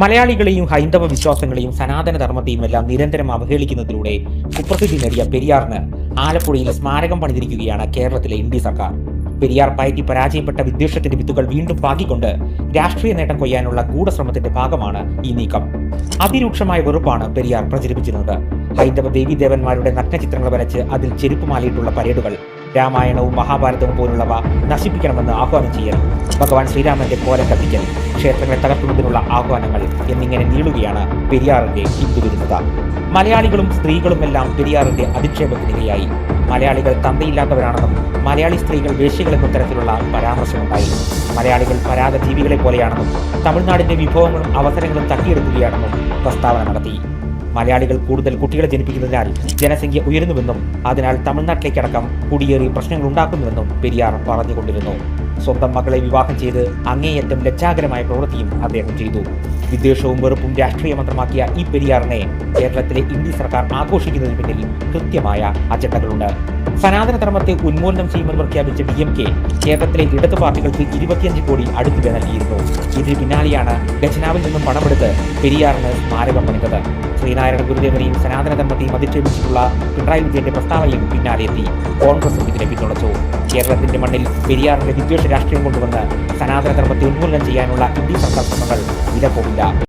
മലയാളികളെയും ഹൈന്ദവ വിശ്വാസങ്ങളെയും സനാതന ധർമ്മത്തെയും എല്ലാം നിരന്തരം അവഹേളിക്കുന്നതിലൂടെ കുപ്രസിദ്ധി നേടിയ പെരിയാറിന് ആലപ്പുഴയിൽ സ്മാരകം പണിതിരിക്കുകയാണ് കേരളത്തിലെ ഇന്ത്യ സർക്കാർ. പെരിയാർ പയറ്റി പരാജയപ്പെട്ട വിദ്വേഷത്തിന്റെ വിത്തുകൾ വീണ്ടും പാകിക്കൊണ്ട് രാഷ്ട്രീയ നേട്ടം കൊയ്യാനുള്ള ഗൂഢശ്രമത്തിന്റെ ഭാഗമാണ് ഈ നീക്കം. അതിരൂക്ഷമായ വെറുപ്പാണ് പെരിയാർ പ്രചരിപ്പിച്ചിരുന്നത്. ഹൈന്ദവ ദേവീദേവന്മാരുടെ നഗ്നചിത്രങ്ങൾ വരച്ച് അതിൽ ചെരുപ്പുമാലിയിട്ടുള്ള പരേഡുകൾ രാമായണവും മഹാഭാരതവും പോലുള്ളവ നശിപ്പിക്കണമെന്ന് ആഹ്വാനം ചെയ്യൽ ഭഗവാൻ ശ്രീരാമന്റെ കോല കത്തിക്കൽ ക്ഷേത്രങ്ങളെ തകർക്കുന്നതിനുള്ള ആഹ്വാനങ്ങൾ എന്നിങ്ങനെ നീളുകയാണ് പെരിയാറിന്റെ ഹിന്ദുവിരുന്നത മലയാളികളും സ്ത്രീകളുമെല്ലാം പെരിയാറിന്റെ അധിക്ഷേപത്തിനിരയായി മലയാളികൾ തന്തയില്ലാത്തവരാണെന്നും മലയാളി സ്ത്രീകൾ വേശ്യകളെന്ന തരത്തിലുള്ള പരാമർശമുണ്ടായി. മലയാളികൾ പരാത ജീവികളെ പോലെയാണെന്നും തമിഴ്നാടിന്റെ വിഭവങ്ങളും അവസരങ്ങളും തട്ടിയെടുക്കുകയാണെന്നും പ്രസ്താവന നടത്തി. മലയാളികൾ കൂടുതൽ കുട്ടികളെ ജനിപ്പിക്കുന്നതിനാൽ ജനസംഖ്യ ഉയരുന്നുവെന്നും അതിനാൽ തമിഴ്നാട്ടിലേക്കടക്കം കുടിയേറി പ്രശ്നങ്ങൾ ഉണ്ടാക്കുന്നുവെന്നും പെരിയാർ പറഞ്ഞുകൊണ്ടിരുന്നു. സ്വന്തം മകളെ വിവാഹം ചെയ്ത് അങ്ങേയറ്റം ലജ്ജാകരമായ പ്രവൃത്തിയും അദ്ദേഹം ചെയ്തു. വിദ്വേഷവും വെറുപ്പും രാഷ്ട്രീയ മന്ത്രമാക്കിയ ഈ പെരിയാറിനെ കേരളത്തിലെ ഇന്ത്യ സർക്കാർ ആഘോഷിക്കുന്നതിന് പിന്നിൽ കൃത്യമായ അജണ്ടകളുണ്ട്. സനാതന ധർമ്മത്തെ ഉന്മൂലനം ചെയ്യുമെന്ന് പ്രഖ്യാപിച്ച ഡി എം കെ കേരളത്തിലെ ഇടതു പാർട്ടികൾക്ക് ഇരുപത്തിയഞ്ച് കോടി അടുത്തിടെ നൽകിയിരുന്നു. ഇതിന് പിന്നാലെയാണ് ഖജനാവിൽ നിന്നും പണമെടുത്ത് പെരിയാറിന് സ്മാരകം പണിതത്. ശ്രീനാരായണ ഗുരുദേവനെയും സനാതന ധർമ്മത്തെയും അധിക്ഷേപിച്ചിട്ടുള്ള പിണറായി വിജയന്റെ പ്രസ്താവനയും പിന്നാലെ എത്തി കോൺഗ്രസും ഇതിനെ പിന്തുണച്ചു കേരളത്തിന്റെ മണ്ണിൽ പെരിയാറിന്റെ വിദ്വേഷ രാഷ്ട്രീയം കൊണ്ടുവന്ന് സനാതന ധർമ്മത്തെ ഉന്മൂലനം ചെയ്യാനുള്ള ഇന്ത്യ സർക്കാർ ശ്രമങ്ങൾ